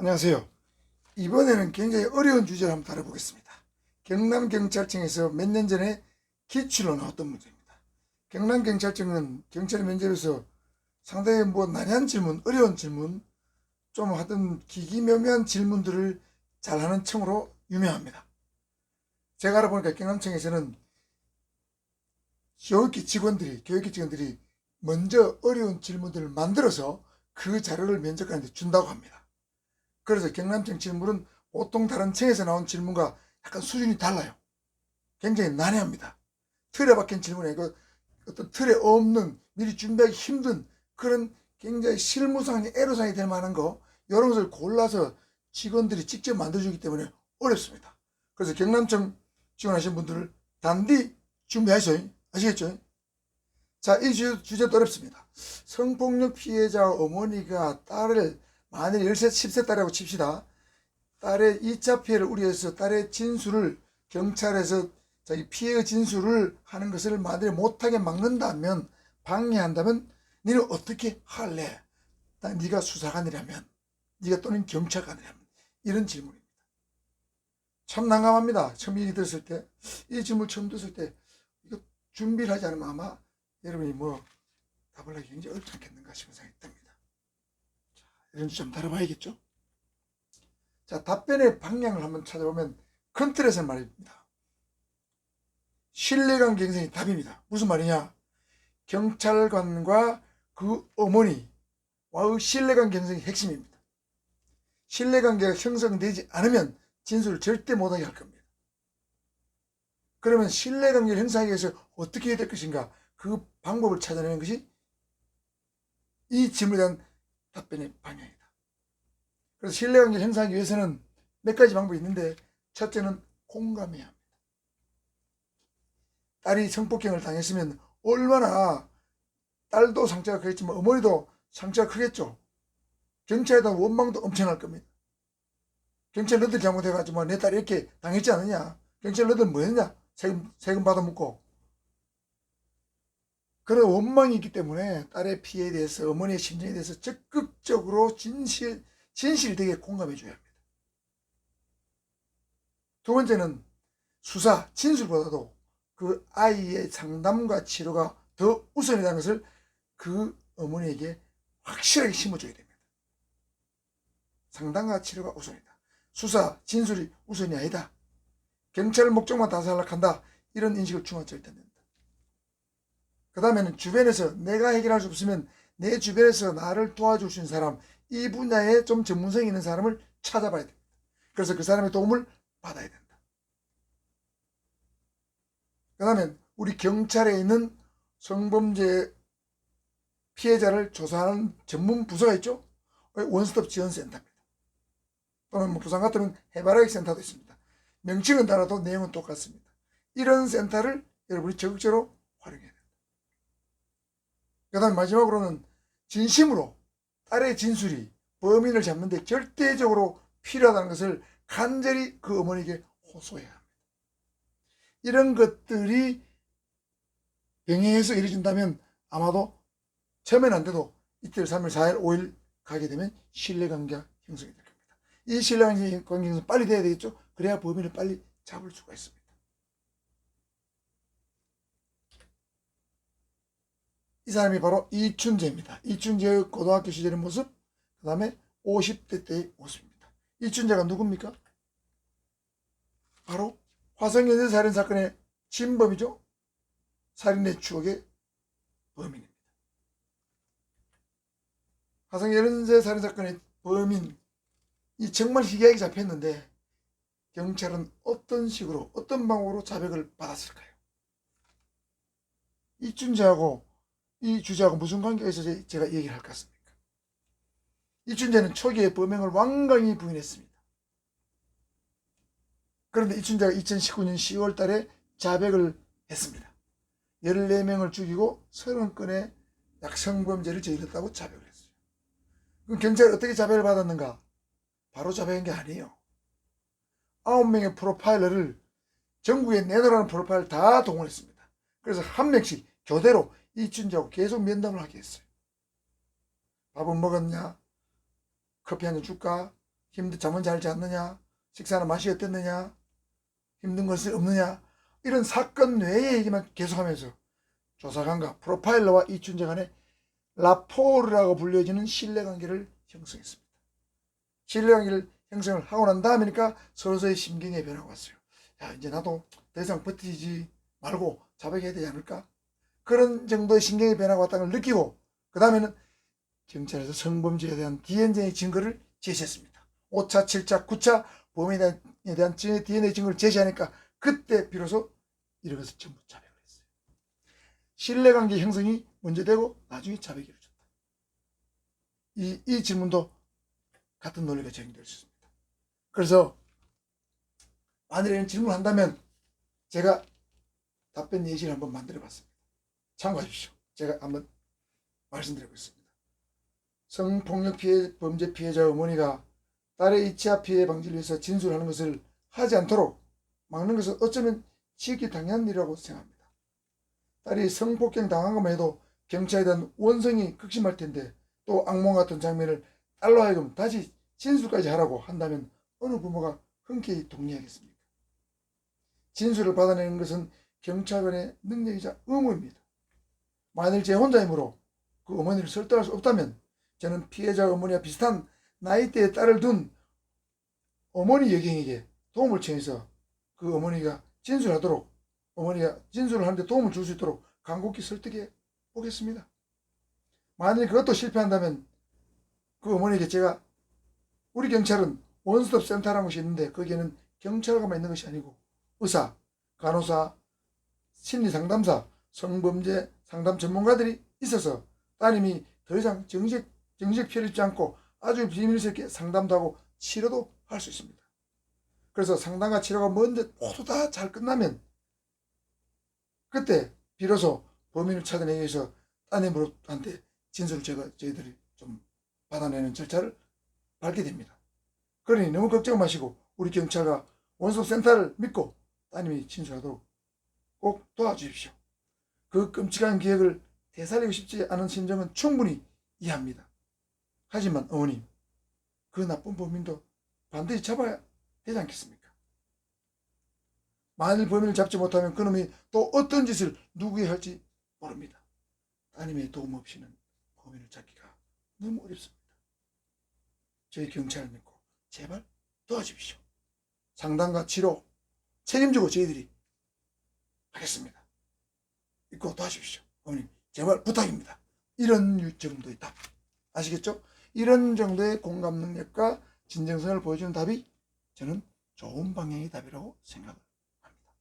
안녕하세요. 이번에는 굉장히 어려운 주제를 한번 다뤄보겠습니다. 경남경찰청에서 몇 년 전에 기출로 나왔던 문제입니다. 경남경찰청은 경찰 면접에서 상당히 뭐 난해한 질문, 어려운 질문, 좀 하여튼 기기묘묘한 질문들을 잘하는 청으로 유명합니다. 제가 알아보니까 경남청에서는 교육기 직원들이, 교육기 직원들이 먼저 어려운 질문들을 만들어서 그 자료를 면접관한테 준다고 합니다. 그래서 경남청 질문은 보통 다른 청에서 나온 질문과 약간 수준이 달라요. 굉장히 난해합니다. 틀에 박힌 질문이 아니고 어떤 틀에 없는 미리 준비하기 힘든 그런 굉장히 실무상의 애로사항이 될 만한 거 이런 것을 골라서 직원들이 직접 만들어주기 때문에 어렵습니다. 그래서 경남청 지원하신 분들을 단디 준비하셔요. 아시겠죠? 자, 이 주, 주제도 어렵습니다. 성폭력 피해자 어머니가 딸을 만일 10세, 10세 딸이라고 칩시다. 딸의 2차 피해를 우려해서 딸의 진술을 경찰에서 자기 피해의 진술을 하는 것을 만일 못하게 막는다면 방해한다면 너는 어떻게 할래? 나 네가 수사관이라면 네가 또는 경찰관이라면 이런 질문입니다. 참 난감합니다. 처음 얘기 들었을 때 이 질문 처음 들었을 때 이거 준비를 하지 않으면 아마 여러분이 뭐 답을 하기 굉장히 어렵지 않겠는가 싶은 생각이 듭니다. 주제 한번 다뤄봐야겠죠? 자, 답변의 방향을 한번 찾아보면 큰 틀에서 말입니다. 신뢰관계 형성이 답입니다. 무슨 말이냐? 경찰관과 그 어머니와의 신뢰관계 형성이 핵심입니다. 신뢰관계가 형성되지 않으면 진술을 절대 못하게 할 겁니다. 그러면 신뢰관계를 형성하기 위해서 어떻게 해야 될 것인가? 그 방법을 찾아내는 것이 이 질문에 대한 답변의 방향이다. 그래서 신뢰관계를 형성하기 위해서는 몇 가지 방법이 있는데 첫째는 공감해야 합니다. 딸이 성폭행을 당했으면 얼마나 딸도 상처가 크겠지만 어머니도 상처가 크겠죠. 경찰에 대한 원망도 엄청날 겁니다. 경찰 너들 잘못해가지고 내 딸이 이렇게 당했지 않느냐. 경찰 너들 뭐 했냐. 세금, 세금 받아먹고. 그런 원망이 있기 때문에 딸의 피해에 대해서 어머니의 심정에 대해서 적극적으로 진실, 진실되게 공감해 줘야 합니다. 두 번째는 수사, 진술보다도 그 아이의 상담과 치료가 더 우선이라는 것을 그 어머니에게 확실하게 심어줘야 됩니다. 상담과 치료가 우선이다. 수사, 진술이 우선이 아니다. 경찰 목적만 다 생각한다. 이런 인식을 중화될 때 된다. 그 다음에는 주변에서 내가 해결할 수 없으면 내 주변에서 나를 도와줄 수 있는 사람, 이 분야에 좀 전문성이 있는 사람을 찾아봐야 됩니다. 그래서 그 사람의 도움을 받아야 된다. 그 다음에 우리 경찰에 있는 성범죄 피해자를 조사하는 전문 부서가 있죠? 원스톱 지원센터입니다. 또는 뭐 부산 같으면 해바라기 센터도 있습니다. 명칭은 달라도 내용은 똑같습니다. 이런 센터를 여러분이 적극적으로 활용해야 됩니다. 그 다음 마지막으로는 진심으로 딸의 진술이 범인을 잡는데 절대적으로 필요하다는 것을 간절히 그 어머니에게 호소해야 합니다. 이런 것들이 병행해서 이루어진다면 아마도 처음엔 안 돼도 이틀, 3일, 4일, 5일 가게 되면 신뢰관계가 형성이 될 겁니다. 이 신뢰관계 형성 빨리 돼야 되겠죠? 그래야 범인을 빨리 잡을 수가 있습니다. 이 사람이 바로 이춘재입니다. 이춘재의 고등학교 시절의 모습, 그 다음에 50대 때의 모습입니다. 이춘재가 누굽니까? 바로 화성연쇄 살인 사건의 진범이죠. 살인의 추억의 범인입니다. 화성연쇄 살인 사건의 범인, 이 정말 희귀하게 잡혔는데 경찰은 어떤 식으로 어떤 방법으로 자백을 받았을까요? 이춘재하고 이 주제하고 무슨 관계가 있어서 제가 얘기를 할 것 같습니까? 이춘재는 초기에 범행을 완강히 부인했습니다. 그런데 이춘재가 2019년 10월 달에 자백을 했습니다. 14명을 죽이고 30건의 약성범죄를 저질렀다고 자백을 했어요. 그럼 경찰이 어떻게 자백을 받았는가? 바로 자백한 게 아니에요. 9명의 프로파일러를 전국에 내놓으라는 프로파일 다 동원했습니다. 그래서 한 명씩 교대로 이춘자하고 계속 면담을 하게 했어요. 밥은 먹었냐? 커피 한 잔 줄까? 힘든 잠은 잘 잤느냐? 식사는 맛이 어땠느냐? 힘든 것이 없느냐? 이런 사건 외의 얘기만 계속하면서 조사관과 프로파일러와 이춘재 간의 라포르라고 불려지는 신뢰관계를 형성했습니다. 신뢰관계를 형성을 하고 난 다음이니까 서로서의 심경의 변화가 왔어요. 야 이제 나도 더 이상 버티지 말고 자백해야 되지 않을까? 그런 정도의 심경의 변화가 왔다는 걸 느끼고 그 다음에는 경찰에서 성범죄에 대한 DNA의 증거를 제시했습니다. 5차, 7차, 9차 범인에 대한, DNA 증거를 제시하니까 그때 비로소 이런 것을 전부 자백을 했어요. 신뢰관계 형성이 먼저 되고 나중에 자백이 이루어졌다. 이, 이 질문도 같은 논리가 적용될 수 있습니다. 그래서 만일에 이런 질문을 한다면 제가 답변 예시를 한번 만들어 봤습니다. 참고하십시오. 제가 한번 말씀드리겠습니다. 성폭력 피해, 범죄 피해자 어머니가 딸의 2차 피해 방지를 위해서 진술하는 것을 하지 않도록 막는 것은 어쩌면 지극히 당연한 일이라고 생각합니다. 딸이 성폭행 당한 것만 해도 경찰에 대한 원성이 극심할 텐데 또 악몽 같은 장면을 딸로 하여금 다시 진술까지 하라고 한다면 어느 부모가 흔쾌히 동의하겠습니까? 진술을 받아내는 것은 경찰관의 능력이자 의무입니다. 만일 제 혼자 힘으로 그 어머니를 설득할 수 없다면 저는 피해자 어머니와 비슷한 나이대의 딸을 둔 어머니 여경에게 도움을 청해서 그 어머니가 진술하도록 어머니가 진술을 하는데 도움을 줄 수 있도록 간곡히 설득해 보겠습니다. 만일 그것도 실패한다면 그 어머니에게 제가 우리 경찰은 원스톱 센터라는 것이 있는데 거기에는 경찰관만 있는 것이 아니고 의사, 간호사, 심리 상담사, 성범죄 상담 전문가들이 있어서 따님이 더 이상 정식 정식 피해를 입지 않고 아주 비밀스럽게 상담도 하고 치료도 할 수 있습니다. 그래서 상담과 치료가 먼저 모두 다 잘 끝나면 그때 비로소 범인을 찾아내기 위해서 따님한테 진술을 제가 저희들이 좀 받아내는 절차를 밟게 됩니다. 그러니 너무 걱정 마시고 우리 경찰과 원소 센터를 믿고 따님이 진술하도록 꼭 도와주십시오. 그 끔찍한 기억을 되살리고 싶지 않은 심정은 충분히 이해합니다. 하지만 어머님, 그 나쁜 범인도 반드시 잡아야 되지 않겠습니까? 만일 범인을 잡지 못하면 그놈이 또 어떤 짓을 누구에 할지 모릅니다. 따님의 도움 없이는 범인을 잡기가 너무 어렵습니다. 저희 경찰을 믿고 제발 도와주십시오. 상담과 치료 책임지고 저희들이 하겠습니다. 믿고 도와주십시오. 어머님, 제발 부탁입니다. 이런 정도의 답. 아시겠죠? 이런 정도의 공감 능력과 진정성을 보여주는 답이 저는 좋은 방향의 답이라고 생각을 합니다.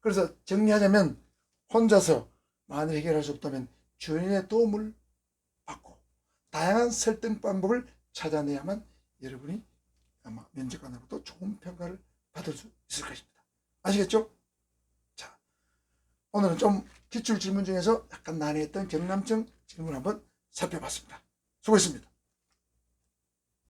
그래서 정리하자면 혼자서 만일 해결할 수 없다면 주인의 도움을 받고 다양한 설득 방법을 찾아내야만 여러분이 아마 면접관으로부터 좋은 평가를 받을 수 있을 것입니다. 아시겠죠? 자, 오늘은 좀 기출 질문 중에서 약간 난해했던 경남증 질문 한번 살펴봤습니다. 수고했습니다.